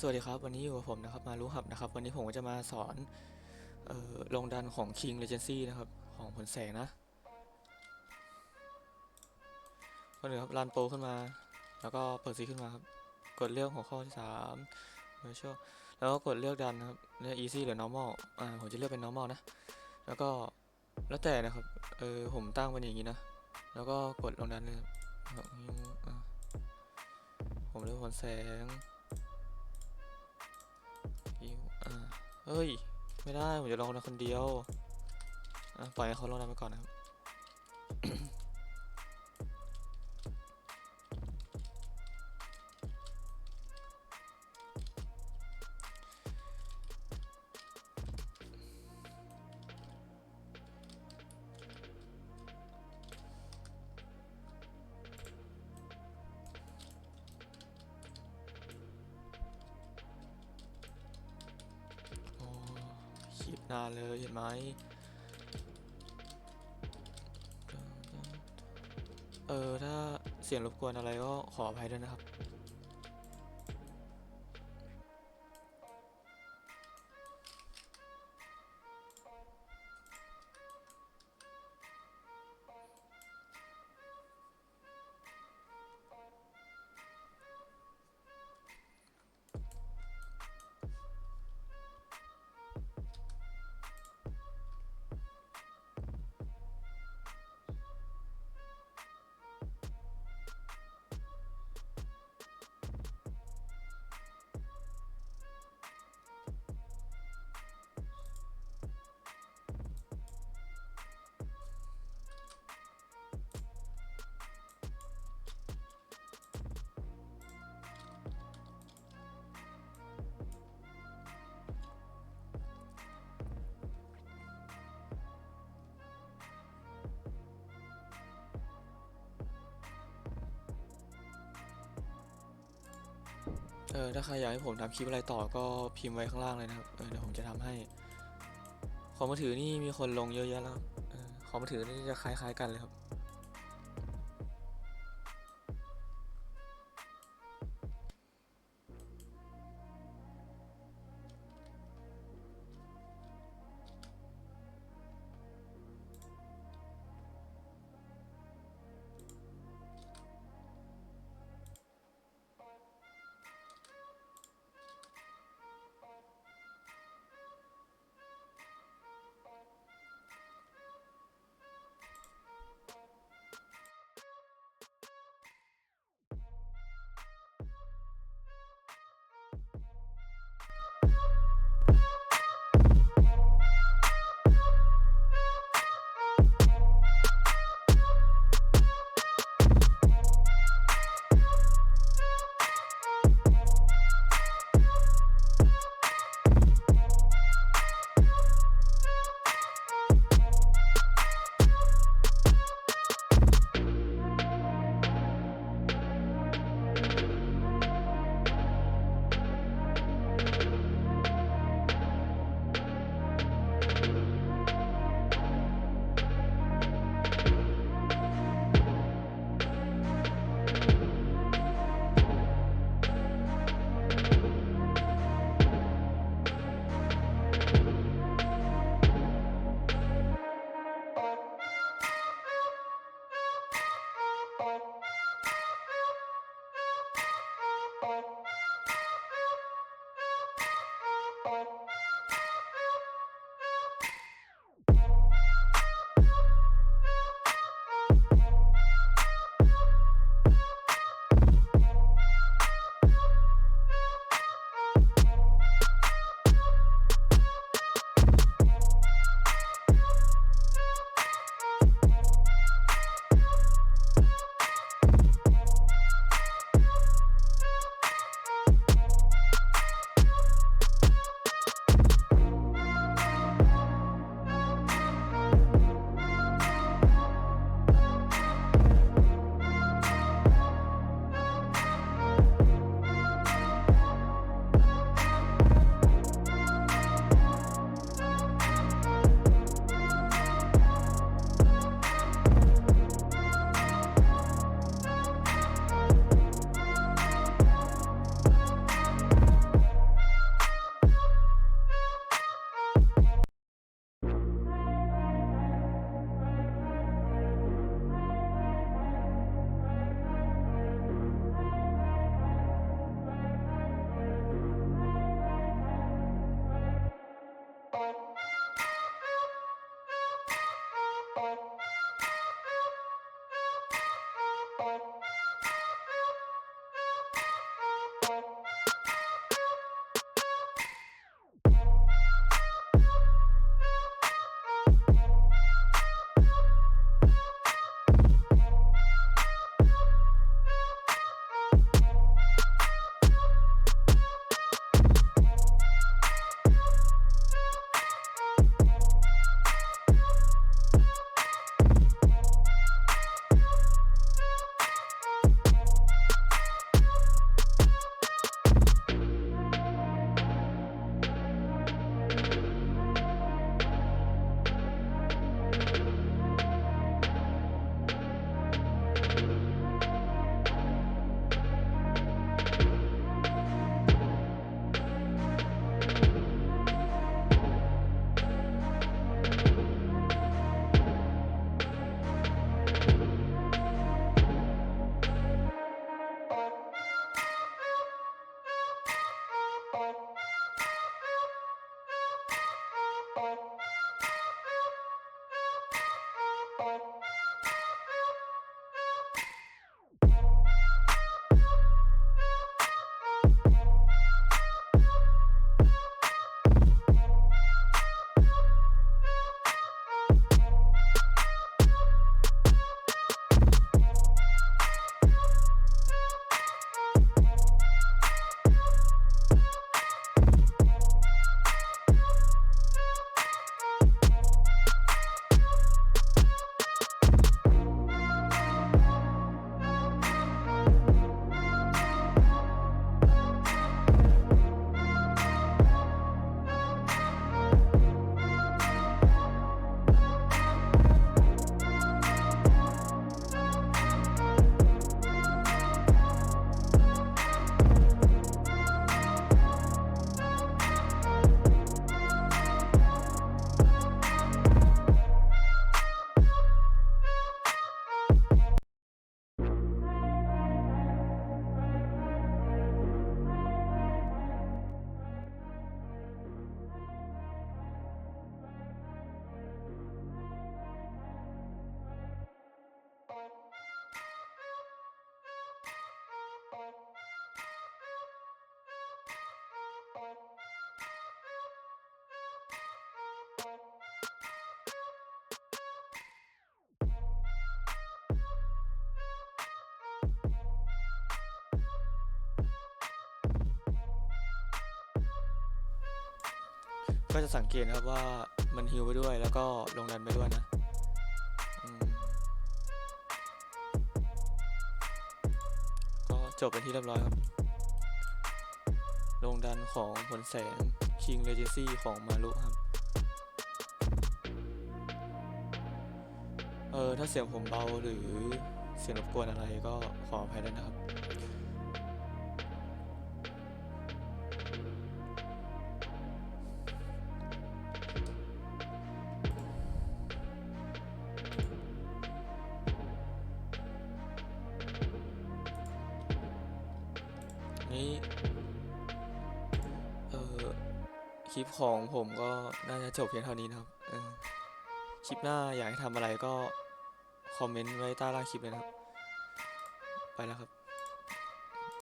สวัสดีครับ วันนี้อยู่กับผมนะครับมารู้หับนะครับ วันนี้ผมก็จะมาสอนออลงดันของ King Regency นะครับ ของผลแสงนะก็หนึ่งครับรันโปรขึ้นมา แล้วก็เปิดซีขึ้นมาครับ กดเลือกหัวข้อที่3 Virtual แล้วก็กดเลือกดันนะครับเลือก Easy หรือ Normal อ่าผมจะเลือกเป็น Normal นะ แล้วก็แล้วแต่นะครับเออผมตั้งเป็นอย่างนี้นะ แล้วก็กดลงดันเลยผมเลือกผลแสง เฮ้ย ไม่ได้ ผมจะลองนะคนเดียวอะปล่อยให้เขาลองนะไปก่อนนะครับ นานเลยเห็นไหมเออถ้าเสียงรบกวนอะไรก็ขออภัยด้วยนะครับ ออถ้าใครอยากให้ผมทำคลิปอะไรต่อก็พิมพ์ไว้ข้างล่างเลยนะครับเออเดี๋ยวผมจะทำให้ของมือถือนี่มีคนลงเยอะแยะแล้วครับเออของมือถือนี่จะคล้ายๆกันเลยครับ เ ก็จะสังเกตครับว่ามันฮิวไปด้วยแล้วก็ลงดันไปด้วยนะก็จบเป็นที่เรียบร้อยครับ ลงดันของผลแสง King Legacy ของมารุครับ เออถ้าเสียงผมเบาหรือเสียงรบกวนอะไรก็ขออภัยด้วยนะครับ นี้เออคลิปของผมก็น่าจะจบเพียงเท่านี้นะครับออคลิปหน้าอยากให้ทำอะไรก็ คอมเมนต์ไว้ใต้ล่างคลิปเลยนะครับ ไปแล้วครับ